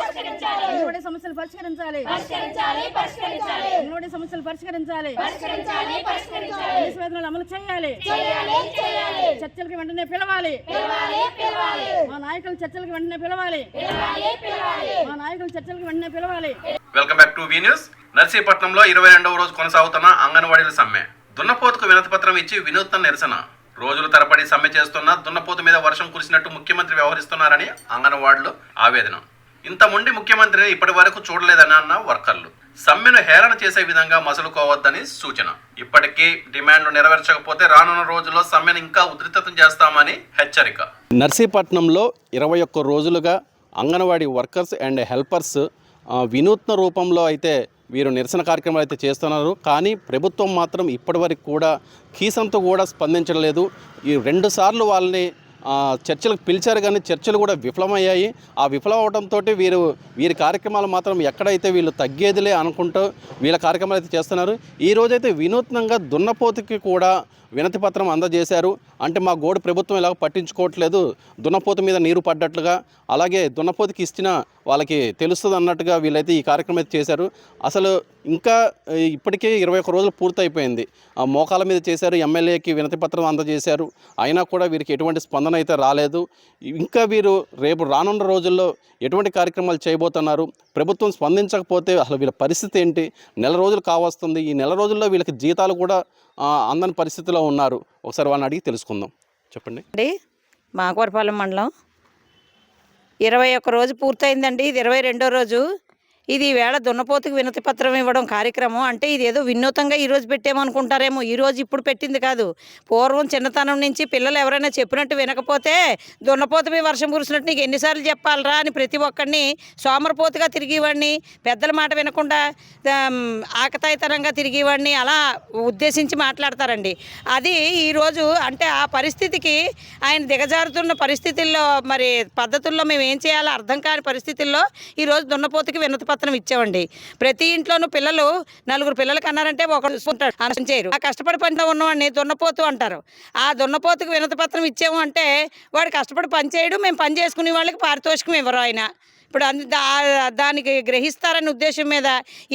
పరిష్కరించాలి. నిలబడే సమస్యలు పరిష్కరించాలి. నిలబడే సమస్యలు పరిష్కరించాలి. కేసు వేతనాలు అమలు చేయాలి. చర్చలకు వెంటనే పిలవాలి. మా నాయకులు చర్చలకు వెంటనే పిలవాలి. మా నాయకులు చర్చలకు వెంటనే పిలవాలి. Welcome back to V news. నర్సీపట్నంలో ఇరవై రెండవ రోజు కొనసాగుతున్న అంగన్వాడీల సమ్మె. దున్నపోతుకు వినతి పత్రం ఇచ్చి వినూత్న నిరసన. రోజుల తరబడి సమ్మె చేస్తున్న దున్నపోతు మీద వర్షం కురిసినట్టు ముఖ్యమంత్రి వ్యవహరిస్తున్నారని అంగన్వాడీలు ఆవేదన. ఇంత ముండి ముఖ్యమంత్రిని ఇప్పటి వరకు చూడలేదని అన్న వర్కర్లు. సమ్మెను హేళన చేసే విధంగా మసులుకోవద్దని సూచన. ఇప్పటికీ డిమాండ్లు నెరవేర్చకపోతే రానున్న రోజుల్లో సమ్మెను ఇంకా ఉధృతం చేస్తామని హెచ్చరిక. నర్సీపట్నంలో ఇరవై ఒక్క రోజులుగా అంగన్వాడీ వర్కర్స్ అండ్ హెల్పర్స్ వినూత్న రూపంలో అయితే వీరు నిరసన కార్యక్రమాలు అయితే చేస్తున్నారు. కానీ ప్రభుత్వం మాత్రం ఇప్పటివరకు కూడా కీసంతో కూడా స్పందించడం లేదు. ఈ రెండు సార్లు వాళ్ళని చర్చలకు పిలిచారు కానీ చర్చలు కూడా విఫలమయ్యాయి. ఆ విఫలం అవడంతో వీరు వీరి కార్యక్రమాలు మాత్రం ఎక్కడైతే వీళ్ళు తగ్గేదిలే అనుకుంటూ వీళ్ళ కార్యక్రమాలు అయితే చేస్తున్నారు. ఈ రోజైతే వినూత్నంగా దున్నపోతుకి కూడా వినతి పత్రం అందజేశారు. అంటే మా గోడు ప్రభుత్వం ఇలా పట్టించుకోవట్లేదు. దున్నపోతు మీద నీరు పడ్డట్లుగా. అలాగే దున్నపోతుకి ఇచ్చిన వాళ్ళకి తెలుస్తుంది అన్నట్టుగా వీళ్ళైతే ఈ కార్యక్రమం అయితే చేశారు. అసలు ఇంకా ఇప్పటికే ఇరవై ఒక్క రోజులు పూర్తయిపోయింది. ఆ మోకాల మీద చేశారు ఎమ్మెల్యేకి వినతి పత్రం అందజేశారు. అయినా కూడా వీరికి ఎటువంటి స్పందన అయితే రాలేదు. ఇంకా వీరు రేపు రానున్న రోజుల్లో ఎటువంటి కార్యక్రమాలు చేయబోతున్నారు? ప్రభుత్వం స్పందించకపోతే అసలు వీళ్ళ పరిస్థితి ఏంటి? నెల రోజులు కావస్తుంది. ఈ నెల రోజుల్లో వీళ్ళకి జీతాలు కూడా అందని పరిస్థితిలో ఉన్నారు. ఒకసారి వాళ్ళని అడిగి తెలుసుకుందాం. చెప్పండి. అండి మాకవరపాలెం మండలం ఇరవై ఒక్క రోజు పూర్తయిందండి. ఇది ఇరవై రెండో రోజు. ఇది వేళ దున్నపోతుకు వినతి పత్రం ఇవ్వడం కార్యక్రమం. అంటే ఇది ఏదో వినూతంగా ఈరోజు పెట్టామనుకుంటారేమో ఈ రోజు ఇప్పుడు పెట్టింది కాదు. పూర్వం చిన్నతనం నుంచి పిల్లలు ఎవరైనా చెప్పినట్టు వినకపోతే దున్నపోత మీ వర్షం కురిసినట్టు నీకు ఎన్నిసార్లు చెప్పాలరా అని ప్రతి ఒక్కరిని సోమరపోతుగా తిరిగేవాడిని పెద్దల మాట వినకుండా ఆకతాయితనంగా తిరిగేవాడిని అలా ఉద్దేశించి మాట్లాడతారండి. అది ఈరోజు అంటే ఆ పరిస్థితికి ఆయన దిగజారుతున్న పరిస్థితుల్లో మరి పద్ధతుల్లో మేము ఏం చేయాలో అర్థం కాని పరిస్థితుల్లో ఈరోజు దున్నపోతుకి వినతి పత్రం ఇచ్చామండి ప్రతి ఇంట్లోనూ పిల్లలు నలుగురు పిల్లలకి అన్నారంటే ఒకరు చూసుకుంటాడు చేయరు. ఆ కష్టపడి పనిలో ఉన్నవాడిని దున్నపోతు అంటారు. ఆ దున్నపోతుకు వినతి పత్రం ఇచ్చాము అంటే వాడు కష్టపడి పని చేయడు. మేము పని చేసుకునే వాళ్ళకి పారితోషికం ఇవ్వరు ఆయన. ఇప్పుడు అందు దానికి గ్రహిస్తారనే ఉద్దేశం మీద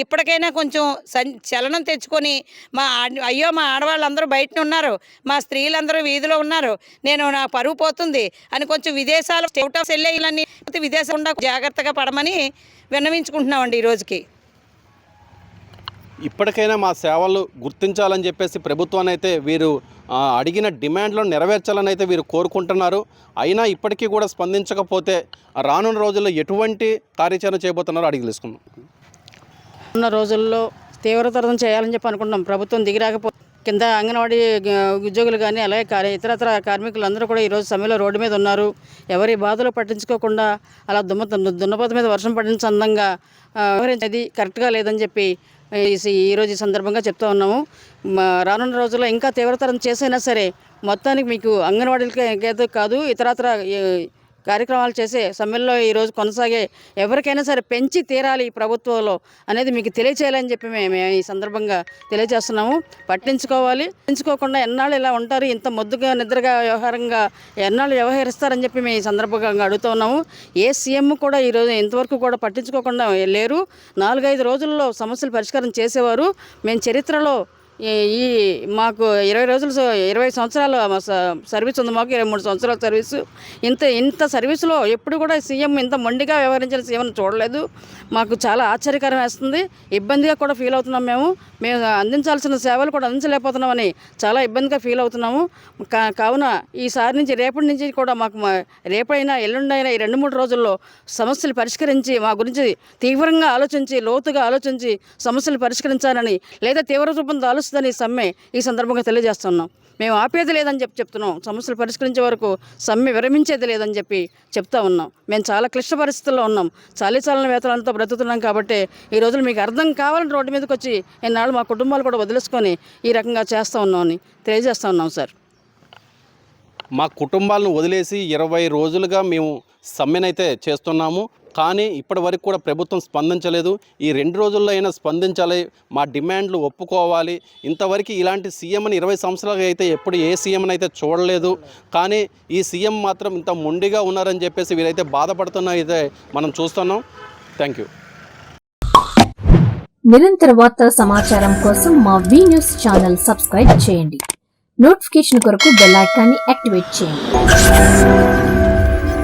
ఇప్పటికైనా కొంచెం సం చలనం తెచ్చుకొని మా అయ్యో మా ఆడవాళ్ళందరూ బయటనే ఉన్నారు. మా స్త్రీలందరూ వీధిలో ఉన్నారు. నేను నా పరువు పోతుంది అని కొంచెం విదేశాలు స్టేట్ ఆఫ్ సెల్లెళ్ళని విదేశం జాగ్రత్తగా పడమని విన్నవించుకుంటున్నామండి ఈ రోజుకి. ఇప్పటికైనా మా సేవలు గుర్తించాలని చెప్పేసి ప్రభుత్వాన్ని అయితే వీరు అడిగిన డిమాండ్లను నెరవేర్చాలని అయితే వీరు కోరుకుంటున్నారు. అయినా ఇప్పటికీ కూడా స్పందించకపోతే రానున్న రోజుల్లో ఎటువంటి కార్యాచరణ చేయబోతున్నారో అడిగి తెలుసుకుందాం. ఉన్న రోజుల్లో తీవ్రతరం చేయాలని చెప్పి అనుకుంటున్నాం. ప్రభుత్వం దిగిరాకపో కింద అంగన్వాడీ ఉద్యోగులు కానీ అలాగే కార్య ఇతరతర కార్మికులు అందరూ కూడా ఈరోజు సమయంలో రోడ్డు మీద ఉన్నారు. ఎవరి బాధలు పట్టించుకోకుండా అలా దుమ్మ దున్నపోత మీద వర్షం పడించే అందంగా ఆ, వ్యవహరించేది కరెక్ట్గా లేదని చెప్పి ఈ- ఈరోజు ఈ సందర్భంగా చెప్తా ఉన్నాము. రానున్న రోజుల్లో ఇంకా తీవ్రతరం చేసైనా సరే మొత్తానికి మీకు అంగన్వాడీలకే కాదు ఇతరత్ర కార్యక్రమాలు చేసే సమ్మెల్లో ఈరోజు కొనసాగే ఎవరికైనా సరే పెంచి తీరాలి ఈ ప్రభుత్వంలో అనేది మీకు తెలియచేయాలని చెప్పి మేము ఈ సందర్భంగా తెలియజేస్తున్నాము. పట్టించుకోవాలి. పట్టించుకోకుండా ఎన్నాళ్ళు ఇలా ఉంటారు ఇంత ముద్దుగా నిద్రగా వ్యవహారంగా ఎన్నాళ్ళు వ్యవహరిస్తారని చెప్పి మేము ఈ సందర్భంగా అడుగుతున్నాము ఏ సీఎం కూడా ఈరోజు ఇంతవరకు కూడా పట్టించుకోకుండా లేరు. నాలుగైదు రోజుల్లో సమస్యలు పరిష్కారం చేసేవారు. మేము చరిత్రలో ఈ ఈ మాకు ఇరవై రోజులు ఇరవై సంవత్సరాలు మా స- సర్వీస్ ఉంది మాకు ఇరవై మూడు సంవత్సరాల సర్వీసు. ఇంత ఇంత సర్వీసులో ఎప్పుడు కూడా సీఎం ఇంత మొండిగా వ్యవహరించిన సీఎం చూడలేదు. మాకు చాలా ఆశ్చర్యకరం వేస్తుంది. ఇబ్బందిగా కూడా ఫీల్ అవుతున్నాం మేము. మేము అందించాల్సిన సేవలు కూడా అందించలేకపోతున్నామని చాలా ఇబ్బందిగా ఫీల్ అవుతున్నాము. కా కావున ఈసారి నుంచి రేపటి నుంచి కూడా మాకు మా రేపైనా ఎల్లుండైనా ఈ రెండు మూడు రోజుల్లో సమస్యలు పరిష్కరించి మా గురించి తీవ్రంగా ఆలోచించి లోతుగా ఆలోచించి సమస్యలు పరిష్కరించాలని లేదా తీవ్ర రూపంతో ఆలోచిస్తుందని ఈ సమ్మె ఈ సందర్భంగా తెలియజేస్తున్నాం. మేము ఆపేది లేదని చెప్పి చెప్తున్నాం. సమస్యలు పరిష్కరించే వరకు సమ్మె విరమించేది లేదని చెప్పి చెప్తా ఉన్నాం. మేము చాలా క్లిష్ట పరిస్థితుల్లో ఉన్నాం. చాలీచాలన వేతనాలతో బ్రతుకుతున్నాం కాబట్టి ఈ రోజులు మీకు అర్థం కావాలని రోడ్డు మీదకి వచ్చి ఇన్నాళ్ళు మా కుటుంబాలు కూడా వదిలేసుకొని ఈ రకంగా చేస్తూ ఉన్నామని తెలియజేస్తా ఉన్నాం సార్. మా కుటుంబాలను వదిలేసి ఇరవై రోజులుగా మేము సమ్మెనైతే చేస్తున్నాము. కానీ ఇప్పటి వరకు కూడా ప్రభుత్వం స్పందించలేదు. ఈ రెండు రోజుల్లో అయినా స్పందించాలి. మా డిమాండ్లు ఒప్పుకోవాలి. ఇంతవరకు ఇలాంటి సీఎంని ఇరవై సంవత్సరాలుగా అయితే ఎప్పుడు ఏ సీఎంని అయితే చూడలేదు. కానీ ఈ సీఎం మాత్రం ఇంత మొండిగా ఉన్నారని చెప్పేసి వీరైతే బాధపడుతున్న అయితే మనం చూస్తున్నాం. Thank you. నిరంతర వార్తా సమాచారం కోసం మా వి న్యూస్ ఛానల్ సబ్స్క్రైబ్ చేయండి. నోటిఫికేషన్ కొరకు బెల్ ఐకాన్ని యాక్టివేట్ చేయండి.